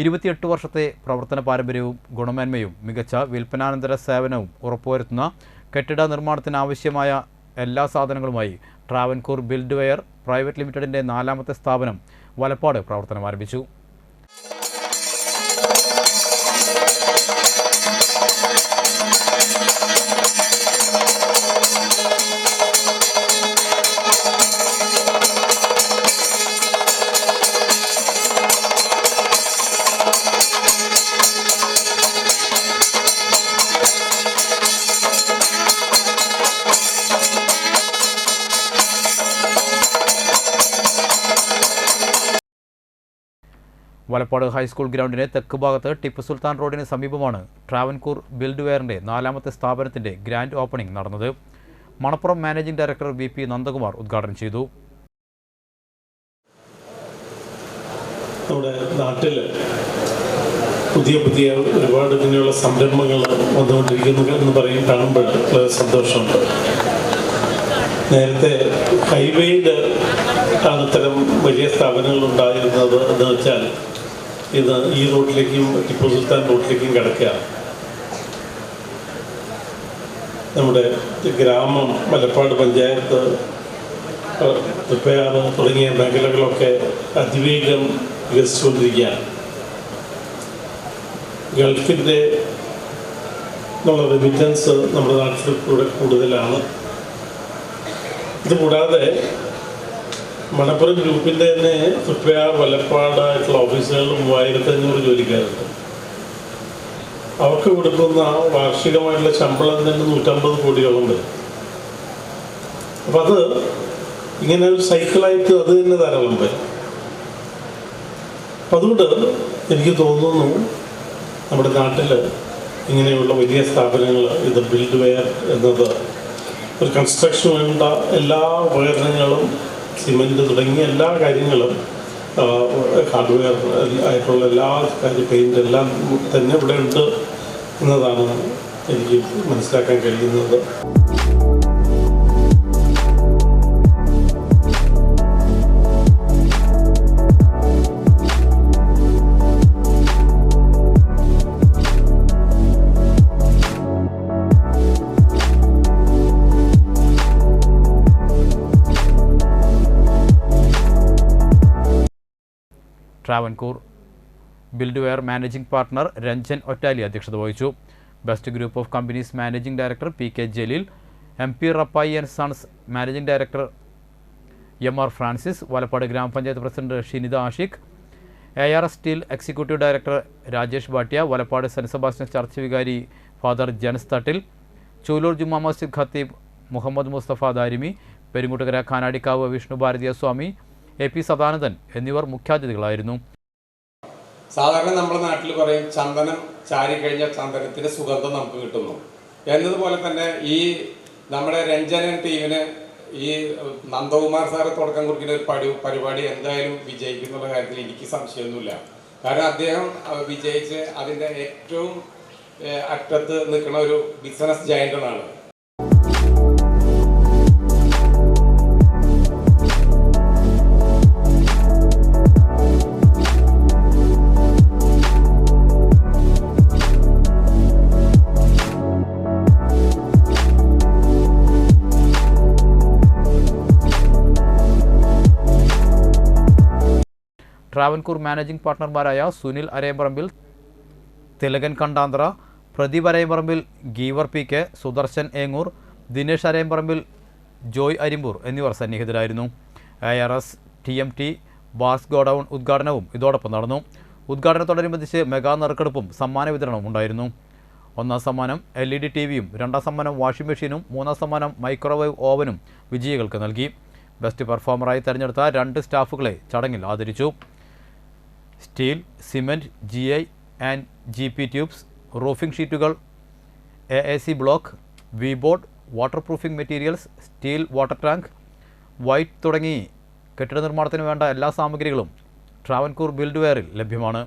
ഇരുപത്തിയെട്ട് വർഷത്തെ പ്രവർത്തന പാരമ്പര്യവും ഗുണമേന്മയും മികച്ച വിൽപ്പനാനന്തര സേവനവും ഉറപ്പുവരുത്തുന്ന കെട്ടിട നിർമ്മാണത്തിനാവശ്യമായ എല്ലാ സാധനങ്ങളുമായി ട്രാവൻകൂർ ബിൽഡ് വെയർ പ്രൈവറ്റ് ലിമിറ്റഡിന്റെ നാലാമത്തെ സ്ഥാപനം വലപ്പാട് പ്രവർത്തനം ആരംഭിച്ചു വലപ്പാട് ഹൈസ്കൂൾ ഗ്രൗണ്ടിന് തെക്ക് ഭാഗത്ത് ടിപ്പു സുൽത്താൻ റോഡിന് സമീപമാണ് ട്രാവൻകൂർ ബിൽഡ് വെയറിന്റെ നാലാമത്തെ സ്ഥാപനത്തിന്റെ ഗ്രാൻഡ് ഓപ്പണിംഗ് നടന്നത്. Manappuram managing director V P Nandakumar ഉദ്ഘാടനം ചെയ്തു. നമ്മുടെ നാട്ടിൽ പുതിയ പുതിയ ഒരുപാട് ഇങ്ങനെയുള്ള സംരംഭങ്ങൾ വന്നുകൊണ്ടിരിക്കുന്നു എന്ന് പറയും കാണുമ്പോൾ വളരെ സന്തോഷമുണ്ട്. നേരത്തെ ഹൈവേയിൽ അത്തരം വലിയ സ്ഥാപനങ്ങൾ ഉണ്ടായിരുന്നത് എന്ന് വെച്ചാൽ ഇത് ഈ റോഡിലേക്കും ടിപ്പു സുൽത്താൻ റോഡിലേക്കും കിടക്കുകയാണ് നമ്മുടെ ഗ്രാമം മലപ്പാട് പഞ്ചായത്ത് തൃപ്പയാറ് തുടങ്ങിയ മേഖലകളൊക്കെ അതിവേഗം വികസിച്ചുകൊണ്ടിരിക്കുകയാണ്. ഗൾഫിന്റെ നമ്മുടെ റെമിറ്റൻസ് നമ്മുടെ നാട്ടിൽ കൂടെ കൂടുതലാണ്. ഇത് കൂടാതെ മണപ്പുറം ഗ്രൂപ്പിന്റെ തന്നെ തൃപ്പയാർ വലപ്പാടായിട്ടുള്ള ഓഫീസുകളിൽ മൂവായിരത്തി അഞ്ഞൂറ് ജോലിക്കാരുണ്ട്. അവർക്ക് കൊടുക്കുന്ന വാർഷികമായിട്ടുള്ള ശമ്പളം തന്നെ നൂറ്റമ്പത് കോടിയോളം വരും. അപ്പം അത് ഇങ്ങനെ ഒരു സൈക്കിളായിട്ട് അത് തന്നെ ധാരാളം വരും. അപ്പം അതുകൊണ്ട് എനിക്ക് തോന്നുന്നു നമ്മുടെ നാട്ടിൽ ഇങ്ങനെയുള്ള വലിയ സ്ഥാപനങ്ങൾ ഇത് ബിൽഡ് വെയർ എന്നത് ഒരു കൺസ്ട്രക്ഷൻ വേണ്ട എല്ലാ ഉപകരണങ്ങളും സിമെന്റ് തുടങ്ങിയ എല്ലാ കാര്യങ്ങളും ഹാർഡ്വെയർ ആയിട്ടുള്ള എല്ലാ കാര്യം പെയിന്റ് എല്ലാം തന്നെ ഇവിടെ ഉണ്ട് എന്നതാണ് എനിക്ക് മനസ്സിലാക്കാൻ കഴിയുന്നത്. Travancore. Build ware managing partner Ranjan Ottali അധ്യക്ഷത വഹിച്ചു. Best group of companies managing director P K Jaleel M P Rappai and sons managing director M R Francis Valappad ഗ്രാമപഞ്ചായത്ത് president Shinitha Ashiq A R S steel executive director Rajesh Bhatia Valappad saint Sebastian church വികാരി father Janas Thattil Chulur Juma Masjid ഖത്തീബ് മുഹമ്മദ് മുസ്തഫ ദാരിമി പെരുങ്കുട്ടുകര ഖാനാടിക്കാവ് വിഷ്ണു ഭാരതീയ സ്വാമി A P Sadanandan എന്നിവർ മുഖ്യാതിഥികളായിരുന്നു. സാധാരണ നമ്മുടെ നാട്ടിൽ പറയും ചന്ദനം ചാരി കഴിഞ്ഞാൽ ചന്ദനത്തിന്റെ സുഗന്ധം നമുക്ക് കിട്ടുന്നു. എന്നതുപോലെ തന്നെ ഈ നമ്മുടെ രഞ്ജനൻ ടീമിന് ഈ നന്ദകുമാർ സാറ് തുടക്കം കുറിക്കുന്ന ഒരു പടി പരിപാടി എന്തായാലും വിജയിക്കുന്നുള്ള കാര്യത്തിൽ എനിക്ക് സംശയമൊന്നുമില്ല. കാരണം അദ്ദേഹം വിജയിച്ച് അതിന്റെ ഏറ്റവും അറ്റത്ത് നിൽക്കുന്ന ഒരു ബിസിനസ് ജയന്റാണ് ട്രാവൻകൂർ മാനേജിംഗ് പാർട്ണർമാരായ സുനിൽ അരയമ്പറമ്പിൽ തിലകൻ കണ്ടാന്ത്ര പ്രദീപ് അരയമ്പറമ്പിൽ ഗീവർ പി കെ സുദർശൻ ഏങ്ങൂർ ദിനേഷ് അരയമ്പറമ്പിൽ ജോയ് അരിമ്പൂർ എന്നിവർ സന്നിഹിതരായിരുന്നു. I R S T M T bars godown ഉദ്ഘാടനവും ഇതോടൊപ്പം നടന്നു. ഉദ്ഘാടനത്തോടനുബന്ധിച്ച് മെഗാ നറുക്കെടുപ്പും സമ്മാന വിതരണവും ഉണ്ടായിരുന്നു. ഒന്നാം സമ്മാനം എൽ ഇ ഡി ടി വിയും രണ്ടാം സമ്മാനം വാഷിംഗ് മെഷീനും മൂന്നാം സമ്മാനം മൈക്രോവേവ് ഓവനും വിജയികൾക്ക് നൽകി. ബെസ്റ്റ് പെർഫോമറായി തെരഞ്ഞെടുത്ത രണ്ട് സ്റ്റാഫുകളെ ചടങ്ങിൽ ആദരിച്ചു. Steel cement G I and G P tubes roofing ഷീറ്റുകൾ A A C block V board water proofing materials steel water tank white തുടങ്ങി കെട്ടിട നിർമ്മാണത്തിന് വേണ്ട എല്ലാ സാമഗ്രികളും ട്രാവൻകൂർ ബിൽഡ് വെയറിൽ ലഭ്യമാണ്.